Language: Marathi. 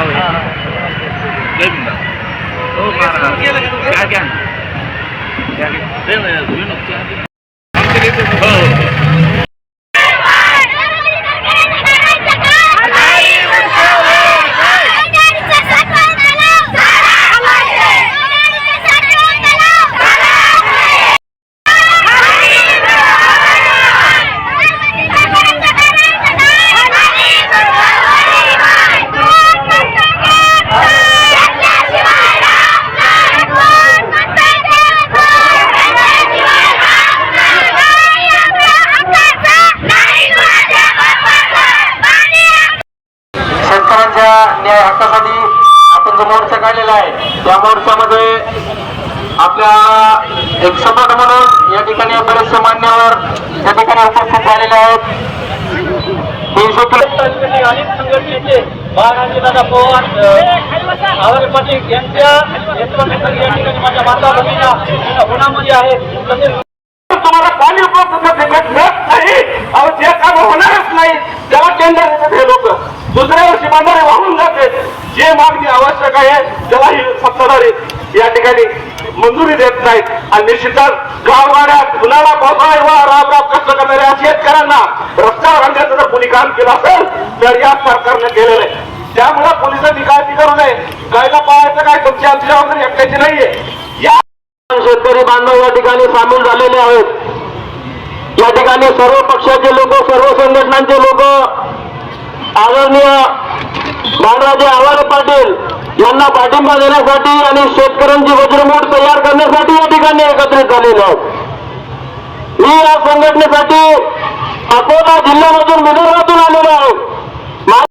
जय भीमराव. हो महाराज घ्या घ्या घ्या, घ्या. दे ना, विनोद, घ्या, घ्या. हो हो. शेतकऱ्यांच्या न्याय हक्कासाठी आपण जो मोर्चा काढलेला आहे त्या मोर्चामध्ये आपल्या एक सपोर्ट म्हणून या ठिकाणी बरेचसे मान्यवर या ठिकाणी उपस्थित झालेले आहेत. तीनशे दादा पवार पाटील यांच्या नेतृत्वाखाली या ठिकाणी माझ्या माता भगिनीला उन्हामध्ये आहेत तुम्हाला पाणी उपलब्ध भेटत नाही अहो काम होणारच नाही त्याला टेंडर हे लोक. दुसऱ्या वर्षी बंधारे वाहून जाते. जे मागणी आवश्यक आहे त्याला ही सत्ताधारी या ठिकाणी मंजुरी देत नाहीत. आणि निश्चितच गावगाड्यात उन्हाळा पावसाळा वा राब राब कष्ट करणाऱ्या शेतकऱ्यांना रस्त्यावर आणण्याचं जर कोणी काम केलं असेल तर या सरकारने केलेलं आहे. त्यामुळे पोलिसांनी काळजी करू नये. गायला पाहायचं काय तुमची आमची जबाबदारी एकट्याची नाहीये. या शेतकरी बांधव या ठिकाणी सामील झालेले आहेत. या ठिकाणी सर्व पक्षाचे लोक सर्व संघटनांचे लोक आदरणीय बाळराजे आव्हाड पाटील यांना पाठिंबा देण्यासाठी आणि शेतकऱ्यांची वज्रमूठ तयार करण्यासाठी या ठिकाणी एकत्रित झालेलो आहोत. मी या संघटनेसाठी